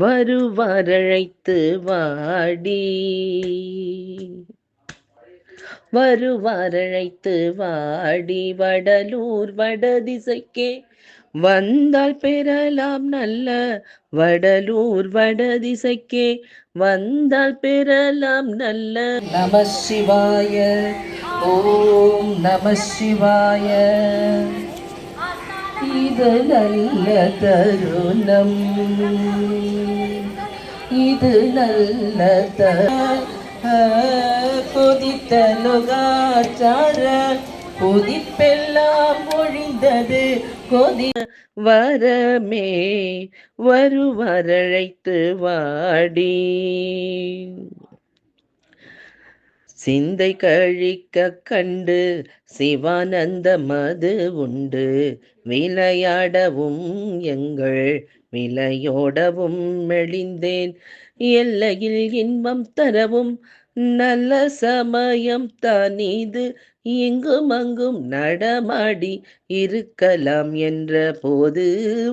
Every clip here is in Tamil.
வருவாரழைத்து வாடி. வருவாரழைத்து வாடி வடலூர் வடதிசைக்கே வந்தால் பெறலாம் நல்ல வடலூர் வடதிசைக்கே வந்தால் பெறலாம் நல்ல. நம சிவாய ஓம் நம சிவாய. இது நல்ல தருணம் இது நல்ல த கொதித்த நுகாச்சார கொதிப்பெல்லாம் ஒழிந்தது. கொதி வரமே வருவரழைத்து வாடி. சிந்தை கழிக்க கண்டு சிவானந்த மது உண்டு. விளையாடவும் எங்கள் விளையோடவும் மெளிந்தேன் எல்லையில் இன்பம் தரவும் நல்ல சமயம் தான் இது இங்கும் அங்கும் நடமாடி இருக்கலாம் என்ற போது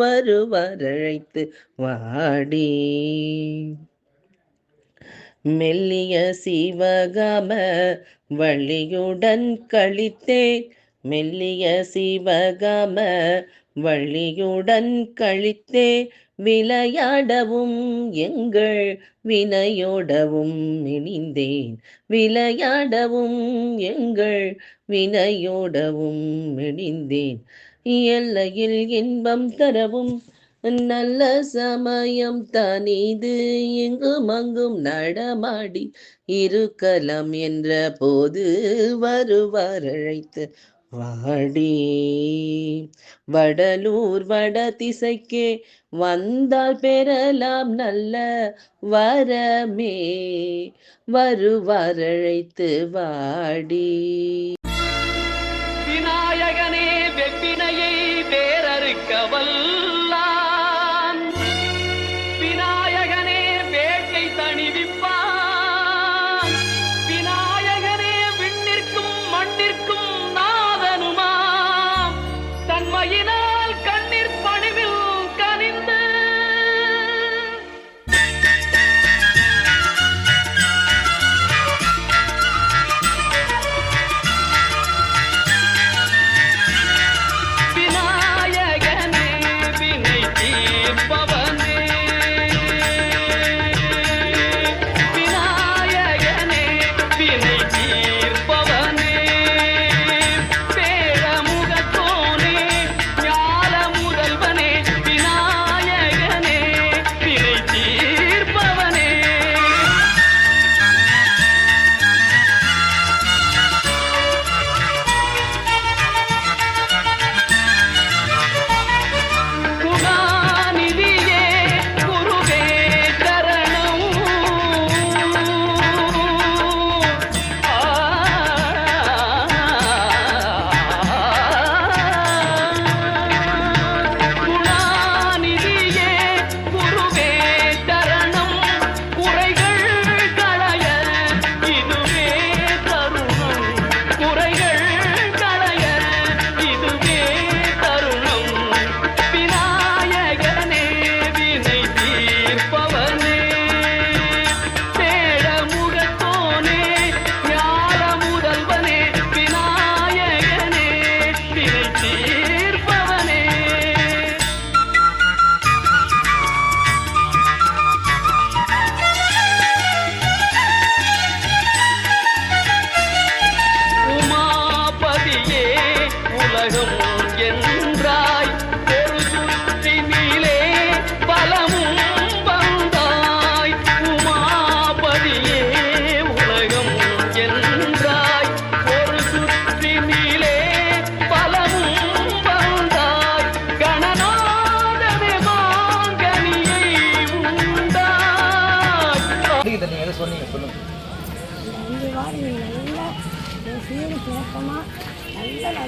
வருவரழைத்து வாடி. மெல்லிய சிவகம வள்ளியுடன் கழித்தேன். மெல்லிய சிவகம வள்ளியுடன் கழித்தே விளையாடவும் எங்கள் வினையோடவும் இணைந்தேன். விளையாடவும் எங்கள் வினையோடவும் இணைந்தேன். எல்லையில் இன்பம் தரவும் நல்ல சமயம் தனிது எங்கும் அங்கும் நடமாடி இருக்கலாம் என்ற போது வருவார் அழைத்து வாடி. வடலூர் வட திசைக்கே வந்தால் பெறலாம் நல்ல வரமே. வருவார் அழைத்து வாடி. விநாயகனே வெப்பினையை வேறறுக்க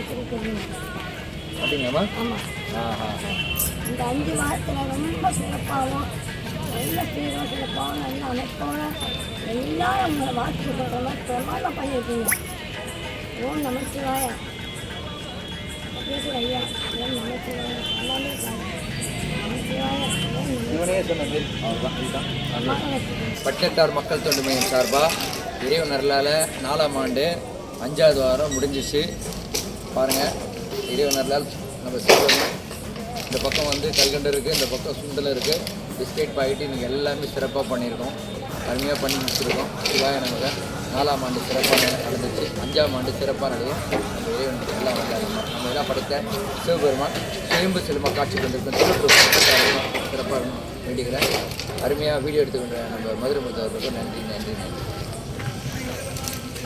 அப்படிங்கம்மா? ஆமாம் ஆஹா. இந்த அஞ்சு வாரத்தில் ரொம்ப சிறப்பாகவும் நல்ல சீரும் சிறப்பாகவும் நல்ல அமைப்போட எல்லாரும் உங்களை வாக்கு சொல்கிற மாதிரி பிரமாதம் பண்ணியிருக்கீங்க. ஓம் நமச்சிவாயா. ஐயா ஓம் நமச்சிவாயா. எல்லாமே இவனே சொன்ன மாரி அவ்வளோதான் இதுதான். பட்டெட்டார் மக்கள் தொண்டு மையம் சார்பாக இறைவன் அருளால் நாலாம் ஆண்டு அஞ்சாவது வாரம் முடிஞ்சிச்சு. பாருங்கள் இறைவன் நம்ம செய்வோம் இந்த பக்கம் வந்து கல்கண்டு இருக்குது இந்த பக்கம் சுண்டல் இருக்குது பிஸ்கெட் பாக்கெட்டு நீங்கள் எல்லாமே சிறப்பாக பண்ணியிருக்கோம். அருமையாக பண்ணி முடிச்சிருக்கோம். சிவாய நமக்கு நாலாம் ஆண்டு சிறப்பாக நடந்துச்சு. அஞ்சாம் ஆண்டு சிறப்பாக நடையும் நம்ம இறைவனுக்கு எல்லாம் வந்தாங்க நம்ம எல்லாம் படைத்த சிவபெருமான் சுயம்பு செல்வமாக காட்சி கொண்டிருக்கோம் திருப்பூர் சிறப்பாக வேண்டிக்கிறேன். அருமையாக வீடியோ எடுத்துக்கொண்ட நம்ம மதுரை முத்தவர்களுக்கு நன்றி நன்றி நன்றி.